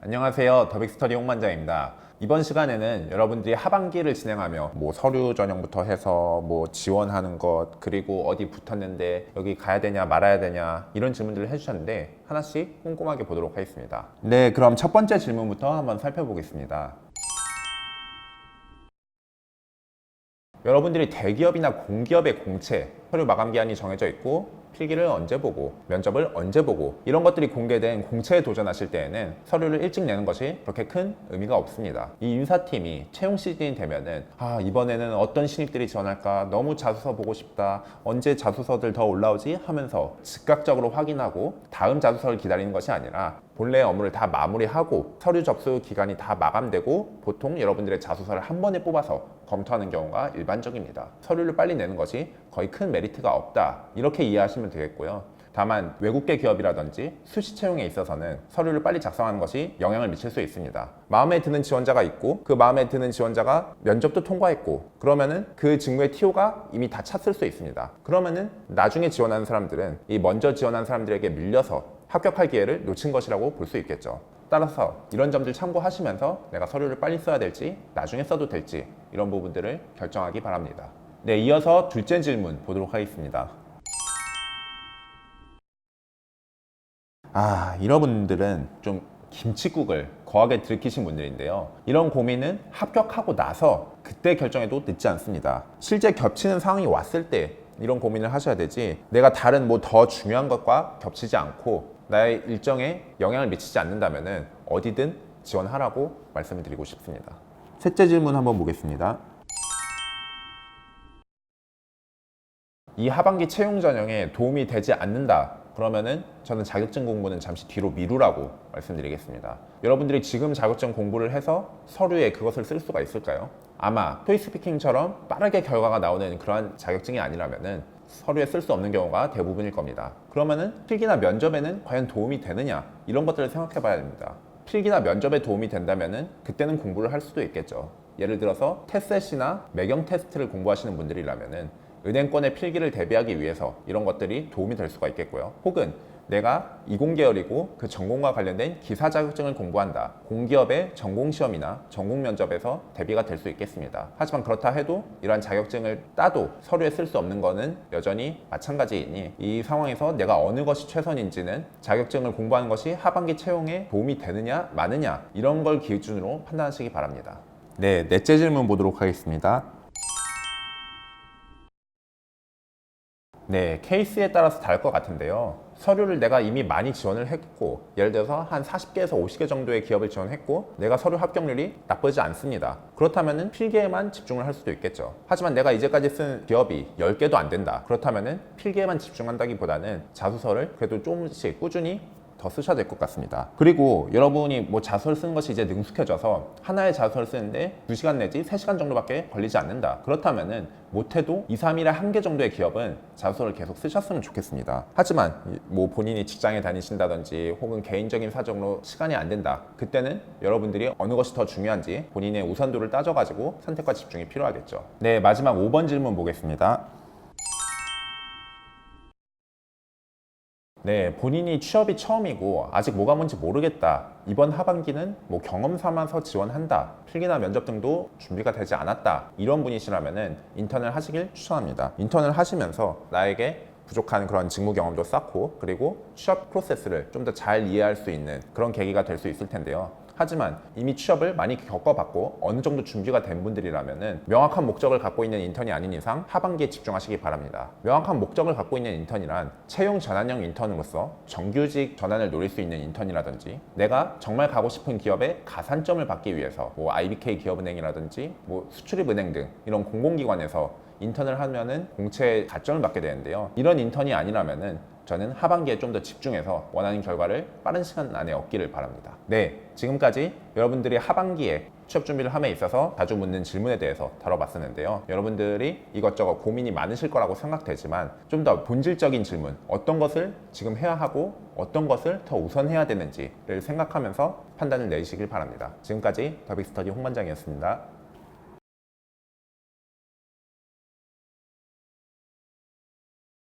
안녕하세요. 더빅스터디 홍만장입니다. 이번 시간에는 여러분들이 하반기를 진행하며 뭐 서류 전형부터 해서 뭐 지원하는 것 그리고 어디 붙었는데 여기 가야 되냐 말아야 되냐 이런 질문들을 해주셨는데 하나씩 꼼꼼하게 보도록 하겠습니다. 네, 그럼 첫 번째 질문부터 한번 살펴보겠습니다. 여러분들이 대기업이나 공기업의 공채 서류 마감 기한이 정해져 있고 필기를 언제 보고 면접을 언제 보고 이런 것들이 공개된 공채에 도전하실 때에는 서류를 일찍 내는 것이 그렇게 큰 의미가 없습니다. 이 인사팀이 채용 시즌이 되면은 아 이번에는 어떤 신입들이 지원할까? 너무 자소서 보고 싶다. 언제 자소서들 더 올라오지? 하면서 즉각적으로 확인하고 다음 자소서를 기다리는 것이 아니라 본래 업무를 다 마무리하고 서류 접수 기간이 다 마감되고 보통 여러분들의 자소서를 한 번에 뽑아서 검토하는 경우가 일반적입니다. 서류를 빨리 내는 것이 거의 큰 메리트가 없다. 이렇게 이해하시면 되겠고요. 다만 외국계 기업이라든지 수시 채용에 있어서는 서류를 빨리 작성하는 것이 영향을 미칠 수 있습니다. 마음에 드는 지원자가 있고 그 마음에 드는 지원자가 면접도 통과했고 그러면은 그 직무의 TO가 이미 다 찼을 수 있습니다. 그러면은 나중에 지원하는 사람들은 이 먼저 지원한 사람들에게 밀려서 합격할 기회를 놓친 것이라고 볼 수 있겠죠. 따라서 이런 점들 참고하시면서 내가 서류를 빨리 써야 될지 나중에 써도 될지 이런 부분들을 결정하기 바랍니다. 네, 이어서 둘째 질문 보도록 하겠습니다. 아, 여러분들은 좀 김치국을 거하게 들키신 분들인데요. 이런 고민은 합격하고 나서 그때 결정해도 늦지 않습니다. 실제 겹치는 상황이 왔을 때 이런 고민을 하셔야 되지 내가 다른 뭐 더 중요한 것과 겹치지 않고 나의 일정에 영향을 미치지 않는다면 어디든 지원하라고 말씀을 드리고 싶습니다. 셋째 질문 한번 보겠습니다. 이 하반기 채용 전형에 도움이 되지 않는다. 그러면은 저는 자격증 공부는 잠시 뒤로 미루라고 말씀드리겠습니다. 여러분들이 지금 자격증 공부를 해서 서류에 그것을 쓸 수가 있을까요? 아마 토이스피킹처럼 빠르게 결과가 나오는 그러한 자격증이 아니라면은 서류에 쓸 수 없는 경우가 대부분일 겁니다. 그러면은 필기나 면접에는 과연 도움이 되느냐 이런 것들을 생각해 봐야 됩니다. 필기나 면접에 도움이 된다면은 그때는 공부를 할 수도 있겠죠. 예를 들어서 테셋이나 매경 테스트를 공부하시는 분들이라면은 은행권의 필기를 대비하기 위해서 이런 것들이 도움이 될 수가 있겠고요. 혹은 내가 이공계열이고 그 전공과 관련된 기사 자격증을 공부한다. 공기업의 전공 시험이나 전공 면접에서 대비가 될 수 있겠습니다. 하지만 그렇다 해도 이러한 자격증을 따도 서류에 쓸 수 없는 것은 여전히 마찬가지이니 이 상황에서 내가 어느 것이 최선인지는 자격증을 공부하는 것이 하반기 채용에 도움이 되느냐 마느냐 이런 걸 기준으로 판단하시기 바랍니다. 네, 넷째 질문 보도록 하겠습니다. 네, 케이스에 따라서 다를 것 같은데요. 서류를 내가 이미 많이 지원을 했고, 예를 들어서 한 40개에서 50개 정도의 기업을 지원했고, 내가 서류 합격률이 나쁘지 않습니다. 그렇다면 필기에만 집중을 할 수도 있겠죠. 하지만 내가 이제까지 쓴 기업이 10개도 안 된다. 그렇다면 필기에만 집중한다기보다는 자소서를 그래도 조금씩 꾸준히 더 쓰셔야 될 것 같습니다. 그리고 여러분이 뭐 자소를 쓰는 것이 이제 능숙해져서 하나의 자소를 쓰는데 2시간 내지 3시간 정도밖에 걸리지 않는다. 그렇다면은 못해도 2, 3일에 한 개 정도의 기업은 자소를 계속 쓰셨으면 좋겠습니다. 하지만 뭐 본인이 직장에 다니신다든지 혹은 개인적인 사정으로 시간이 안 된다. 그때는 여러분들이 어느 것이 더 중요한지 본인의 우선도를 따져가지고 선택과 집중이 필요하겠죠. 네, 마지막 5번 질문 보겠습니다. 네, 본인이 취업이 처음이고 아직 뭐가 뭔지 모르겠다. 이번 하반기는 뭐 경험 삼아서 지원한다. 필기나 면접 등도 준비가 되지 않았다. 이런 분이시라면은 인턴을 하시길 추천합니다. 인턴을 하시면서 나에게 부족한 그런 직무 경험도 쌓고 그리고 취업 프로세스를 좀 더 잘 이해할 수 있는 그런 계기가 될 수 있을 텐데요. 하지만 이미 취업을 많이 겪어봤고 어느 정도 준비가 된 분들이라면은 명확한 목적을 갖고 있는 인턴이 아닌 이상 하반기에 집중하시기 바랍니다. 명확한 목적을 갖고 있는 인턴이란 채용 전환형 인턴으로서 정규직 전환을 노릴 수 있는 인턴이라든지 내가 정말 가고 싶은 기업의 가산점을 받기 위해서 뭐 IBK 기업은행이라든지 뭐 수출입은행 등 이런 공공기관에서 인턴을 하면은 공채 가점을 받게 되는데요. 이런 인턴이 아니라면은 저는 하반기에 좀 더 집중해서 원하는 결과를 빠른 시간 안에 얻기를 바랍니다. 네, 지금까지 여러분들이 하반기에 취업 준비를 함에 있어서 자주 묻는 질문에 대해서 다뤄봤었는데요. 여러분들이 이것저것 고민이 많으실 거라고 생각되지만 좀 더 본질적인 질문, 어떤 것을 지금 해야 하고 어떤 것을 더 우선해야 되는지를 생각하면서 판단을 내리시길 바랍니다. 지금까지 더빅스터디 홍반장이었습니다.